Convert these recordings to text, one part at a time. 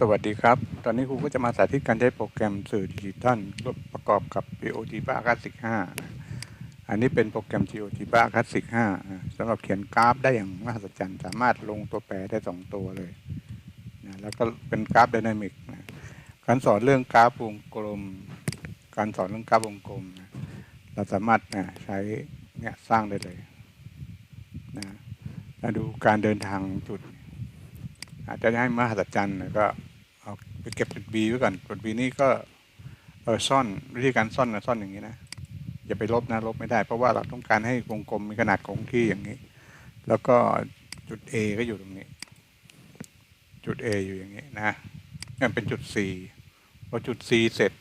สวัสดีครับ ตอนนี้ครูก็จะมาสาธิตการใช้โปรแกรมสื่อดิจิทัลประกอบกับ GeoGebra Classic 5อันนี้เป็นโปรแกรม GeoGebra Classic 5สำหรับเขียนกราฟได้อย่างมหัศจรรย์ สามารถลงตัวแปรได้สองตัวเลยนะแล้วก็เป็นกราฟไดนามิกนะการสอนเรื่องกราฟวงกลม การสอนเรื่องกราฟวงกลมนะเราสามารถนะใช้เนี่ยสร้างได้เลยนะมาดูการเดินทางจุด อาจจะให้มหัศจรรย์ก็เอาไปเก็บจุด B ไว้ก่อนจุด B นี่ก็เออซ่อนวิธีการซ่อนนะซ่อนอย่างนี้นะอย่าไปลบนะลบไม่ได้ เพราะว่าเราต้องการให้วงกลมมีขนาดคงที่อย่างนี้ แล้วก็จุด A ก็อยู่ตรงนี้ จุด A อยู่อย่างนี้นะนั่นเป็นจุด C พอจุด C เสร็จ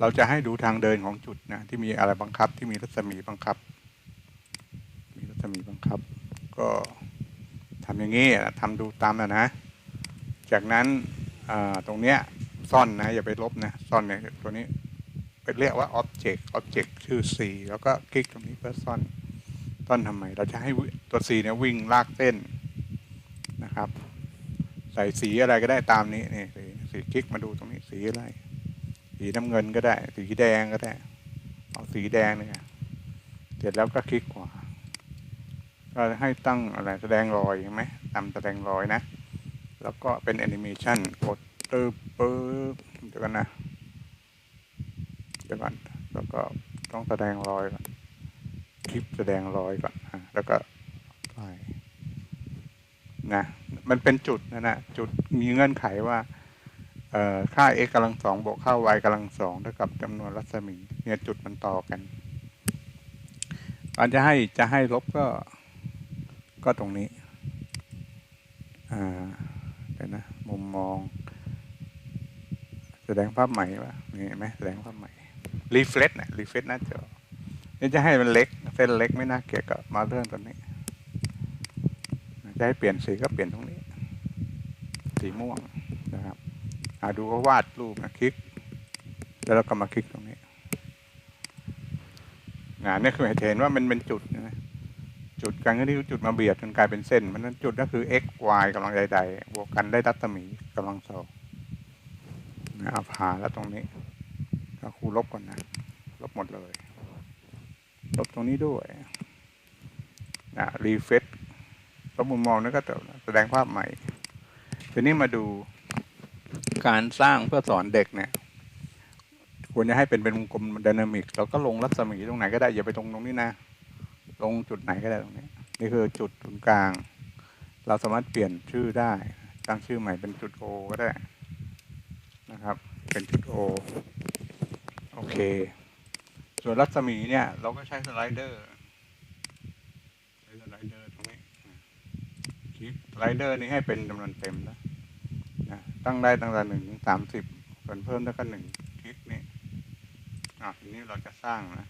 เราจะให้ดูทางเดินของจุดนะที่มีอะไรบังคับที่มีรัศมีบังคับ มีรัศมีบังคับ ก็ ทำอย่างนี้อะทำดูตามนะนะ จากนั้นตรงเนี้ยซ่อนนะอย่าไปลบนะซ่อนเนี่ยตัวนี้เป็นเรียกว่า object object ชื่อ C แล้วก็คลิกตรงนี้เพื่อซ่อนซ่อนทำไม เราจะให้ตัว C เนี่ยวิ่งลากเส้นนะครับ ใส่สีอะไรก็ได้ตามนี้นี่สีสีคลิกมาดูตรงนี้สีอะไร สีน้ำเงินก็ได้ สีแดงก็ได้ เอาสีแดงเนี่ยเสร็จแล้วก็คลิกขวา ก็ให้ตั้งอะไรแสดงรอยใช่ไหมตามแสดงรอยนะ แล้วก็เป็นแอนิเมชันกดตึ๊บปึ๊บเดี๋ยวกันนะเดี๋ยวก่อนแล้วก็ต้องแสดงรอยก่อนคลิปแสดงรอยก่อนอะแล้วก็ไปนะมันเป็นจุดนะนะจุดมีเงื่อนไขว่าเอ่อค่า x กำลังสองบวกค่า y กำลังสองเท่ากับจำนวนรัศมี เนี่ยจุดมันต่อกันการจะให้จะให้ลบก็ ก็ตรงนี้เดี๋ยวนะมุมมอง แสดงภาพใหม่ปะนี่เห็นไหมแสดงภาพใหม่รีเฟล็กนะรีเฟล็กหน้าจอนี่จะให้มันเล็ก เส้นเล็กไม่น่าเกลียดก็มาเรื่องตัวนี้ จะให้เปลี่ยนสีก็เปลี่ยนตรงนี้ สีม่วงนะครับอาดูก็วาดรูปนะคลิก แล้วเราก็มาคลิกตรงนี้งานนี่คือให้เห็นว่ามันเป็นจุด กันก็ที่จุดมาเบียดจนกลายเป็นเส้นมันนั้นจุดก็คือ x y กำลังใดๆบวกกันได้รัศมีกำลังสองนะเอาผ่าแล้วตรงนี้ก็คูลบก่อนนะ ลบหมดเลย ลบตรงนี้ด้วยนะรีเฟซลบมุมมองนั่นก็แสดงภาพใหม่ทีนี้มาดูการสร้างเพื่อสอนเด็กเนี่ยควรจะให้เป็นเป็นวงกลมดินามิกเราก็ลงรัศมีตรงไหนก็ได้อย่าไปตรงตรงนี้นะ ลงจุดไหนก็ได้ตรงนี้ นี่คือจุดศูนย์กลาง เราสามารถเปลี่ยนชื่อได้ตั้งชื่อใหม่เป็นจุด O ก็ได้นะครับ เป็นจุด O โอเค ส่วนรัศมีเนี่ย เราก็ใช้สไลเดอร์ใช้สไลเดอร์ตรงนี้คลิกสไลเดอร์นี้ให้เป็นจำนวนเต็มนะนะตั้งได้ตั้งแต่หนึ่งถึงสามสิบส่วนเพิ่มแล้ก็หนึ่งคลิกนี่อะทีนี้เราจะสร้างนะ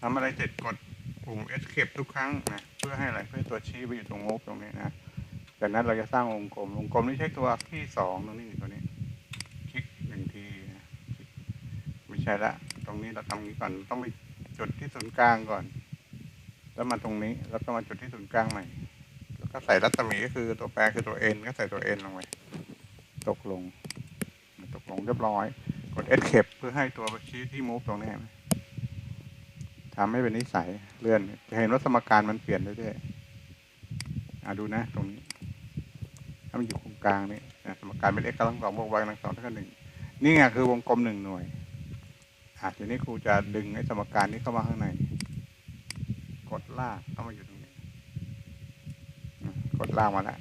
ทำอะไรเสร็จกด ปุ่ม escape ทุกครั้งนะเพื่อให้อะไรเพื่อตัวชี้ไปอยู่ตรงงบตรงนี้นะจากนั้นเราจะสร้างวงกลมวงกลมนี้ใช้ตัวที่สองตรงนี้ตัวนี้ คลิกหนึ่งทีไม่ใช่ละ ตรงนี้เราทำนี้ก่อนต้องไปจุดที่ศูนย์กลางก่อน แล้วมาตรงนี้แล้วก็มาจุดที่ศูนย์กลางใหม่แล้วก็ใส่รัศมีก็คือตัวแปรคือตัว n ก็ใส่ตัว n ลงไปตกลง ตกลงเรียบร้อย กด escape เพื่อให้ตัวชี้ที่ move ตรงนี้ ทำให้เป็นนิสัยเลื่อนจะเห็นว่าสมการมันเปลี่ยนเรื่อยๆอะดูนะ ตรงนี้ ถ้ามันอยู่ตรงกลางนี่สมการเป็น x กำลังสองบวก y กำลังสองเท่ากับหนึ่งนี่ไงคือวงกลมหนึ่งหน่วยอะทีนี้ครูจะดึงไอ้สมการนี้เข้ามาข้างในกดลากเข้ามาอยู่ตรงนี้กดลากมาแล้ว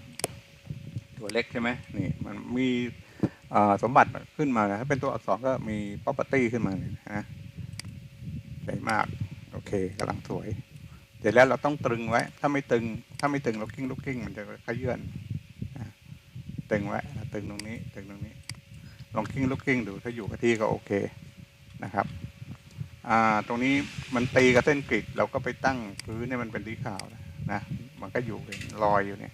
ตัวเล็กใช่ไหมนี่ มันมีสมบัติขึ้นมานะถ้าเป็นตัวอักษรก็มี property ขึ้นมาเลยนะใหญ่มาก กำลังสวยเสร็จแล้วเราต้องตรึงไว้ ถ้าไม่ตึง ถ้าไม่ตึงล็อกกิ้งล็อกกิ้งมันจะขยื่นตึงไว้ตึงตรงนี้ตึงตรงนี้ ลองกิ้งล็อกกิ้งดูถ้าอยู่กับที่ก็โอเคนะครับอ่าตรงนี้มันตีกับเส้นกริดเราก็ไปตั้งพื้นให้มันเป็นสีขาวนะมันก็อยู่เป็นรอยอยู่เนี่ย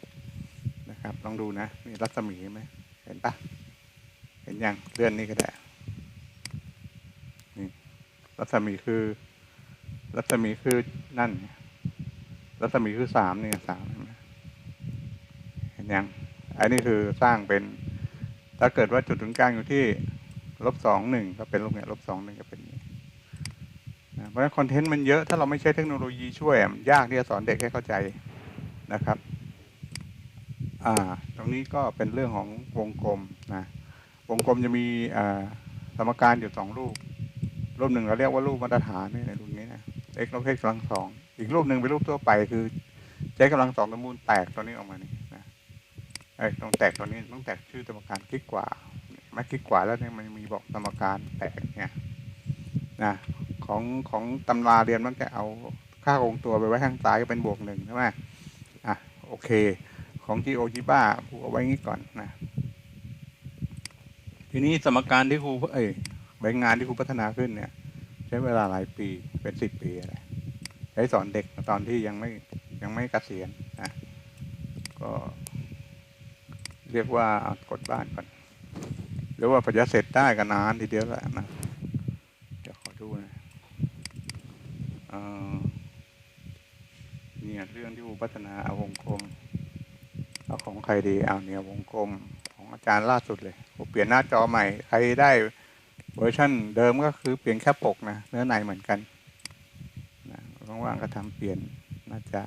นะครับลองดูนะนี่รัศมีไหมเห็นปะเห็นยังเลื่อนนี่ก็ได้นี่รัศมีคือ รัศมีคือนั่น รัศมีคือสามนี่สามเห็นยัง อันนี้คือสร้างเป็น ถ้าเกิดว่าจุดศูนย์กลางอยู่ที่ลบสองหนึ่งก็เป็นลบเนี่ยลบสองหนึ่งก็เป็นนี้นะเพราะฉะนั้นคอนเทนต์มันเยอะ ถ้าเราไม่ใช้เทคโนโลยีช่วยมันยากที่จะสอนเด็กให้เข้าใจนะครับ อ่า ตรงนี้ก็เป็นเรื่องของวงกลมนะ วงกลมจะมีสมการอยู่สองรูปรูปหนึ่งเราเรียกว่ารูปมาตรฐานนี่ในรูปนี้ x ลบ x กำลังสองอีกรูปหนึ่งเป็นรูปทั่วไปคือใช้กำลังสองตัวมูลแตกตัวนี้ออกมานี่นะไอ้ต้องแตกตัวนี้ต้องแตกชื่อสมการคลิกกว่าไม่คลิกกว่าแล้วเนี่ยมันมีบอกสมการแตกเนี่ยนะของของตำราเรียนมันจะเอาค่าคงตัวไปไว้ข้างซ้ายก็เป็นบวกหนึ่งใช่ไหมอะโอเค ของ g o g บ้าครูเอาไว้งี้ก่อนนะ ทีนี้สมการที่ครูเอ้ยใบงานที่ครูพัฒนาขึ้นเนี่ย ใช้เวลาหลายปีเป็นสิบปีอะไรใช้สอนเด็กตอนที่ยังไม่ยังไม่เกษียณนะก็เรียกว่ากดบ้านก่อนหรือว่าพอจะเสร็จได้ก็นานทีเดียวแหละนะเดี๋ยวขอดูนะเออเนี่ยเรื่องที่ครูพัฒนาเอาวงกลมเอาของใครดีเอาเนี่ยวงกลมของอาจารย์ล่าสุดเลยผมเปลี่ยนหน้าจอใหม่ใครได้ เวอร์ชันเดิมก็คือเปลี่ยนแค่ปกนะ เนื้อในเหมือนกันนะว่างๆก็ทำเปลี่ยนน่าจะ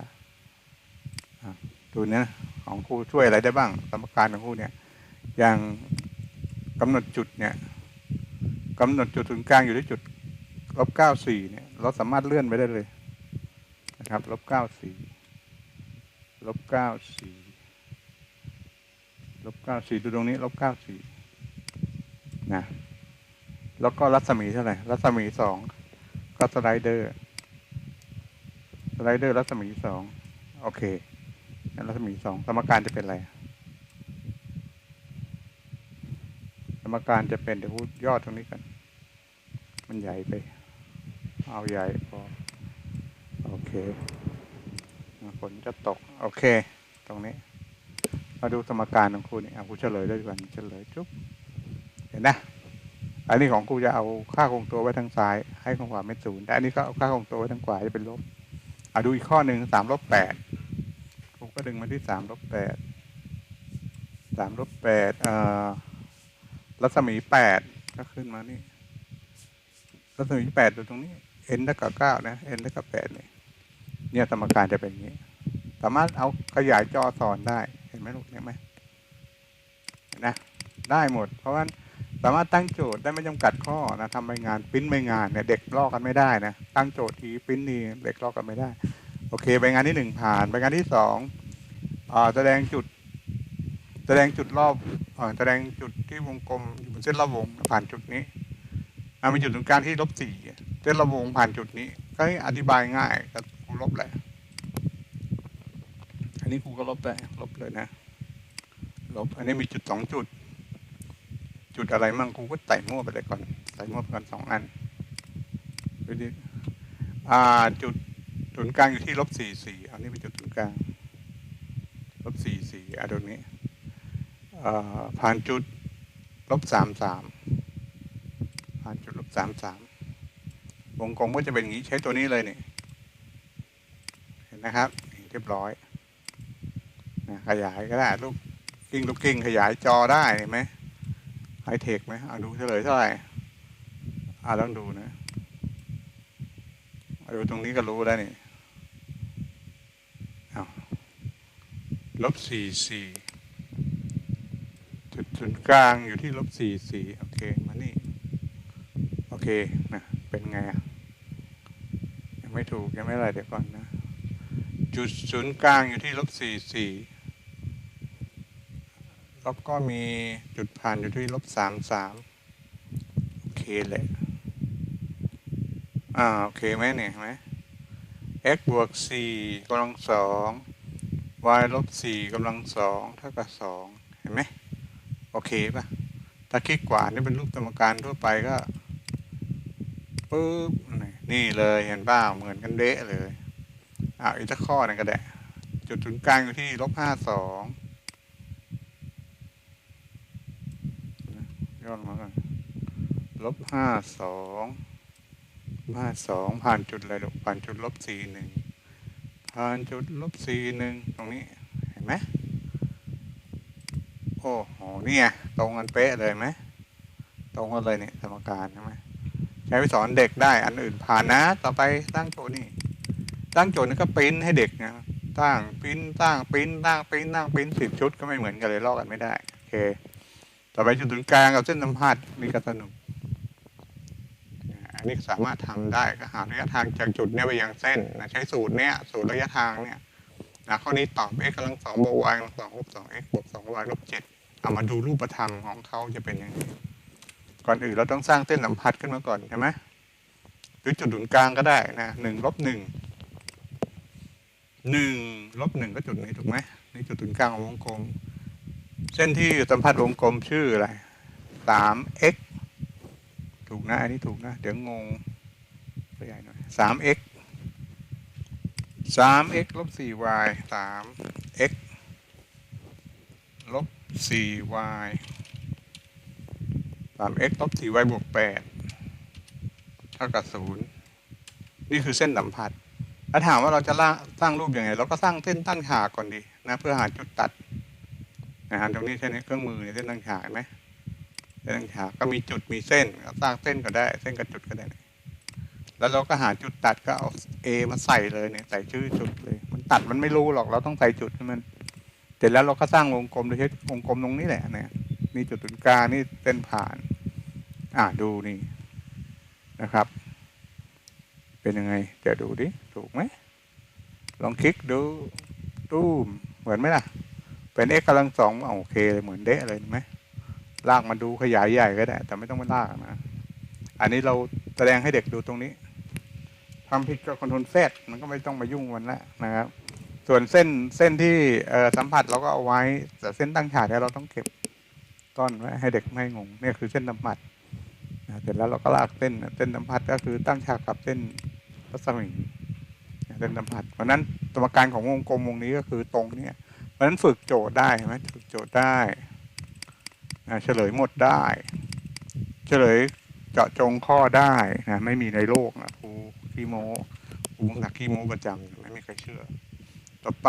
อะดูเนะของครูช่วยอะไรได้บ้างสมการของครูเนี่ย อย่างกำหนดจุดเนี่ยกำหนดจุดศูนย์กลางอยู่ที่จุดลบเก้าสี่เนี่ย เราสามารถเลื่อนไปได้เลยนะครับลบเก้าสี่ลบเก้าสี่ลบเก้าสี่ดูตรงนี้ลบเก้าสี่นะ แล้วก็รัศมีเท่าไหร่ รัศมีสองก็สไลเดอร์ สไลเดอร์รัศมีสองโอเคงั้นรัศมีสองสมการจะเป็นอะไร สมการจะเป็นเดี๋ยวพูดยอดตรงนี้กัน มันใหญ่ไป เอาใหญ่พอ โอเคฝนจะตก โอเค ตรงนี้ มาดูสมการของครูนี่เอาครูเฉลยด้วยกันเฉลยจุ๊บ เห็นนะ อันนี้ของครูจะเอาค่าคงตัวไว้ทางซ้าย ให้คงขวาเป็นศูนย์แต่อันนี้ก็เอาค่าคงตัวไว้ทางขวาจะเป็นลบอะดูอีกข้อหนึ่งสามลบแปดครูก็ดึงมาที่สามลบแปดสามลบแปดเอ่อรัศมีแปดก็ขึ้นมานี่รัศมีแปดดูตรงนี้ n เท่ากับเก้านะ n เท่ากับแปดเนี่ยเนี่ยสมการจะเป็นอย่างนี้ สามารถเอาขยายจอสอนได้เห็นไหมลูกเห็นไหมเห็นนะได้หมด เพราะว่า สามารถตั้งโจทย์ได้ไม่จำกัดข้อนะทำใบงานปิ้นใบงานเนี่ยเด็กลอกกันไม่ได้นะตั้งโจทย์ทีปิ้นนี่เด็กลอกกันไม่ได้ โอเคใบงานที่หนึ่งผ่านใบงานที่สองอ่าแสดงจุด แสดงจุดรอบอ่าแสดงจุดที่วงกลมอยู่บนเส้นรอบวงผ่านจุดนี้อ่ามีจุดตรงกลางที่ลบสี่เส้นรอบวงผ่านจุดนี้ ก็อธิบายง่ายก็ครูลบแหละอันนี้ครูก็ลบไปลบเลยนะลบอันนี้มีจุดสองจุด จุดอะไรมั่งครูก็ใส่มั่วไปเลยก่อน ใส่มั่วไปก่อนสองอันดูดิอ่าจุดศูนย์กลางอยู่ที่ลบสี่สี่อันนี้เป็นจุดศูนย์กลางลบสี่สี่อะตรงนี้ผ่านจุดลบสามสามผ่านจุดลบสามสามวงกลมก็จะเป็นอย่างนี้ใช้ตัวนี้เลยนี่เห็นนะครับเรียบร้อยนะขยายก็ได้ลูกกิ้งลูกกิ้งขยายจอได้เห็นไหม ไฮเทคไหมอ่าดูเฉลยเท่าไหร่ อ่าลองดูนะอะดูตรงนี้ก็รู้แล้วนี่เอาลบสี่สี่จุดศูนย์กลางอยู่ที่ลบสี่สี่โอเค มานี่ โอเคนะเป็นไงอะยังไม่ถูกยังไม่อะไรเดี๋ยวก่อนนะ จุดศูนย์กลางอยู่ที่ลบสี่สี่ แล้วก็มีจุดผ่านอยู่ที่ลบสามสามโอเคเลยอ่าโอเคไหมเนี่ยเห็นไหม x บวกสี่กำลังสอง y ลบสี่กำลังสองเท่ากับสองเห็นไหมโอเคปะถ้าคลิกขวานี่เป็นรูปสมการทั่วไปก็ปึ๊บนี่เลยเห็นป่าวเหมือนกันเดะเลยอ่าอีกสักข้อหนึงก็ได้ จุดศูนย์กลางอยู่ที่ลบห้าสอง ย่อลงมาก่อนลบห้าสองห้าสองผ่านจุดอะไรลูกผ่านจุดลบสี่หนึ่งผ่านจุดลบสี่หนึ่งตรงนี้เห็นไหมโอ้โหเนี่ไงตรงกันเป๊ะเลยไหมตรงกันเลยเนี่ยสมการใช่ไหมใช้ไปสอนเด็กได้อันอื่นผ่านนะ ต่อไปตั้งโจทย์นี่ตั้งโจทย์นี่ก็ปริ้นให้เด็กนะตั้งปริ้นตั้งปริ้นตั้งปริ้นตั้งปริ้นสิบชุดก็ไม่เหมือนกันเลยลอกกันไม่ได้โอเค ต่อไปจุดศูนย์กลางกับเส้นสัมผัสนี่ก็สนุกอันนี้สามารถทำได้ก็หาระยะทางจากจุดเนี้ยไปยังเส้นนะใช้สูตรเนี้ยสูตรระยะทางเนี่ยนะข้อนี้ตอบ x กำลังสองบวก y กำลังสองลบสอง x บวกสอง y ลบเจ็ดเอามาดูรูปธรรมของเขาจะเป็นยังไงก่อนอื่นเราต้องสร้างเส้นสัมผัสขึ้นมาก่อนใช่ไหมหรือจุดศูนย์กลางก็ได้นะหนึ่งลบหนึ่งหนึ่งลบหนึ่งก็จุดนี้ถูกไหมนี่จุดศูนย์กลางของวงกลม เส้นที่สัมผัสวงกลมชื่ออะไรสาม x ถูกนะ อันนี้ถูกนะ เดี๋ยวงงตัวใหญ่หน่อยสาม x สาม x ลบสี่ y สาม x ลบสี่ y สาม x ลบสี่ y บวกแปดเท่ากับศูนย์นี่คือเส้นสัมผัสแล้วถามว่าเราจะสร้างรูปยังไง เราก็สร้างเส้นตั้นขาก่อนดีนะ เพื่อหาจุดตัด นะครับ ตรงนี้ใช้ในเครื่องมือเนี่ยเส้นตั้งฉากไหมเส้นตั้งฉากก็มีจุดมีเส้นก็สร้างเส้นก็ได้ เส้นกับจุดก็ได้ แล้วเราก็หาจุดตัดก็เอา A มาใส่เลยเนี่ยใส่ชื่อจุดเลย มันตัดมันไม่รู้หรอกเราต้องใส่จุดให้มันเสร็จแล้วเราก็สร้างวงกลมโดยใช้วงกลมตรงนี้แหละเนี่ยมีจุดศูนย์กลางนี่เส้นผ่าน อ่าดูนี่นะครับ เป็นยังไงเดี๋ยวดูดิถูกไหมลองคลิกดูตูมเหมือนไหมล่ะ เป็น x กำลังสองโอเคเลยเหมือนเดะเลยไหมลากมาดูขยายใหญ่ก็ได้ แต่ไม่ต้องมาลากนะ อันนี้เราแสดงให้เด็กดูตรงนี้ทำผิดก็คอนโทรลเซมันก็ไม่ต้องมายุ่งมันละนะครับ ส่วนเส้นเส้นที่สัมผัสเราก็เอาไว้ แต่เส้นตั้งฉากเนี่ยเราต้องเก็บต้อนไว้ให้เด็กไม่งงเนี่ยคือเส้นสัมผัสเสร็จแล้วเราก็ลากเส้นเส้นสัมผัสก็คือตั้งฉากกับเส้นรัศมีเส้นสัมผัสเพราะนั้นสมการของวงกลมวงนี้ก็คือตรงเนี่ย ราะฉะนั้นฝึกโจทย์ได้ไหมฝึกโจทย์ได้เฉลยหมดได้ เฉลยเจาะจงข้อได้นะไม่มีในโลกนะครูขี้โมครูหนักขี้โมประจำไม่มีใครเชื่อ ต่อไป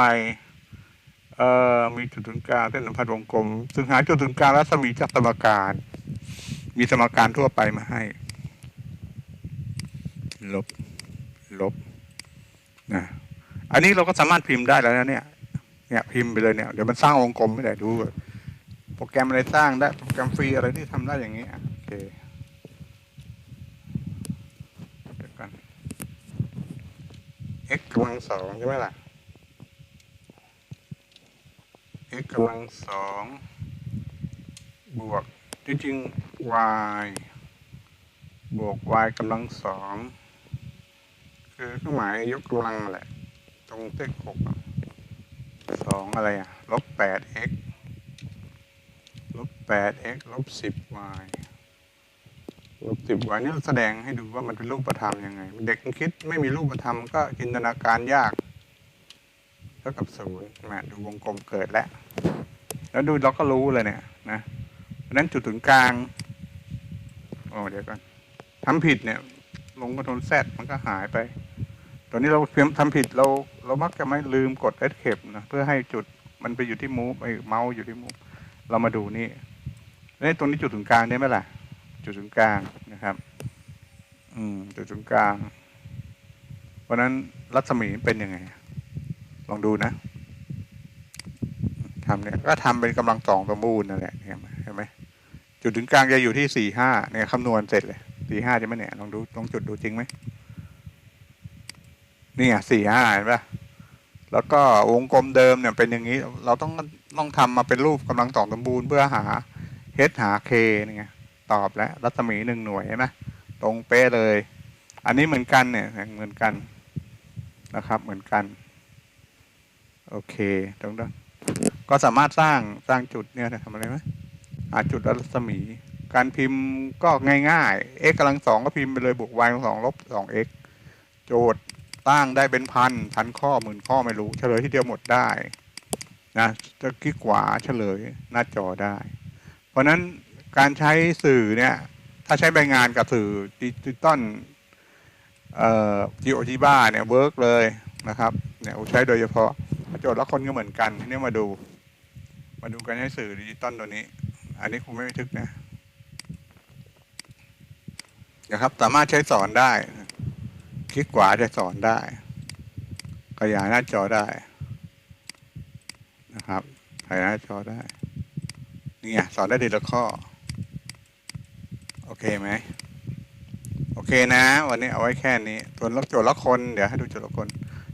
เอ่อมีจุดศูนย์กลางเส้นสัมพันธ์วงกลม ซึ่งหาจุดศูนย์กลางรัศมีจากสมการ มีสมการทั่วไปมาให้ ลบ ลบนะอันนี้เราก็สามารถพิมพ์ได้แล้วนะเนี่ย เนี่ยพิมพ์ไปเลยเนี่ยเดี๋ยวมันสร้างวงกลมไม่ได้ดูโปรแกรมอะไรสร้างได้โปรแกรมฟรีอะไรที่ทำได้อย่างนี้อะโอเคเดี๋ยวกัน x กำลังสองใช่ไหมล่ะ x กำลังสองบวกจริงๆ y บวก y กำลังสองคือเครื่องหมายยกกำลังนั่นแหละ ตรงเลขหกอะ สองอะไรอะลบแปด x ลบแปด x ลบสิบ y ลบสิบ y นี่แสดงให้ดูว่ามันเป็นรูปธรรมยังไง เด็กมันคิดไม่มีรูปธรรมก็จินตนาการยากเท่ากับศูนย์มาดูวงกลมเกิดแล้ว แล้วดูเราก็รู้เลยเนี่ยนะเพราะนั้นจุดศูนย์กลางโอ้เดี๋ยวก่อนทำผิดเนี่ย ลงกระทนแซดมันก็หายไป ตอนนี้เราเพียงทำผิดเราเรามักจะไม่ลืมกด escape นะเพื่อให้จุดมันไปอยู่ที่มูฟไอเมาส์อยู่ที่มูฟเรามาดูนี่นี่ตรงนี้จุดศูนย์กลางเนี่ยไหมล่ะ จุดศูนย์กลางนะครับ อืม จุดศูนย์กลาง เพราะนั้นรัศมีเป็นยังไง ลองดูนะทำเนี่ยก็ทำเป็นกำลังสองสมบูรณ์นั่นแหละเห็นไหมเห็นไหมจุดถึงกลางจะอยู่ที่สี่ห้าเนี่ยคำนวณเสร็จเลยสี่ห้าจะไหมเนี่ยลองดูลองจุดดูจริงไหม นี่อะสี่ห้าเห็นปะแล้วก็วงกลมเดิมเนี่ยเป็นอย่างนี้ เราต้องต้องทำมาเป็นรูปกำลังสองสมบูรณ์เพื่อหา h หา k นี่ไงตอบแล้วรัศมีหนึ่งหน่วยใช่ไหมตรงเป๊ะเลย อันนี้เหมือนกันเนี่ยเหมือนกันนะครับ เหมือนกัน โอเคตรงนั้นก็สามารถสร้างสร้างจุดเนี่ยทำอะไรไหมหาจุดรัศมี การพิมพ์ก็ง่ายๆ x กำลังสองก็พิมพ์ไปเลยบวก y กำลังสองลบสอง x โจทย์ ตั้งได้เป็นพันพันข้อหมื่นข้อไม่รู้ เฉลยที่เดียวหมดได้นะจะคลิกขวาเฉลยหน้าจอได้ เพราะฉะนั้นการใช้สื่อเนี่ย ถ้าใช้ใบงานกับสื่อดิจิตอลเอ่อ GeoGebra เนี่ยเวิร์กเลยนะครับเนี่ยใช้โดยเฉพาะโจทย์ละคนก็เหมือนกันทีนี้มาดู มาดูกันให้สื่อดิจิตอลตัวนี้ อันนี้คงไม่บันทึกนะนะครับ สามารถใช้สอนได้ คลิกขวาจะสอนได้ ขยายหน้าจอได้นะครับ ขยายหน้าจอได้ นี่ไงสอนได้ทีละข้อ โอเคไหม โอเคนะ วันนี้เอาไว้แค่นี้ส่วนลโจทย์ละคน เดี๋ยวให้ดูโจทย์ละคน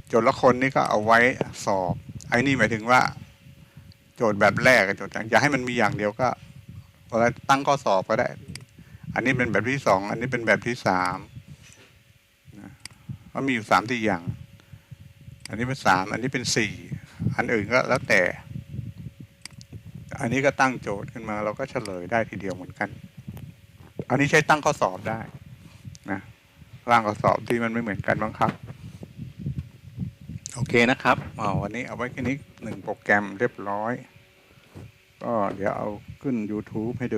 โจทย์ละคนนี่ก็เอาไว้สอบ ไอ้นี่หมายถึงว่า โจทย์แบบแรกกับโจทย์อย่างอยาให้มันมีอย่างเดียวก็เวลาตั้งข้อสอบก็ได้ อันนี้เป็นแบบที่สอง อันนี้เป็นแบบที่สาม มันมีอยู่สามที่อย่าง อันนี้เป็นสามอันนี้เป็นสี่อันอื่นก็แล้วแต่ อันนี้ก็ตั้งโจทย์ขึ้นมา เราก็เฉลยได้ทีเดียวเหมือนกัน อันนี้ใช้ตั้งข้อสอบได้นะร่างข้อสอบที่มันไม่เหมือนกันบ้างครับโอเคนะครับอ๋อวันนี้เอาไว้แค่นี้หนึ่งโปรแกรมเรียบร้อย ก็เดี๋ยวเอาขึ้น YouTube ให้ดู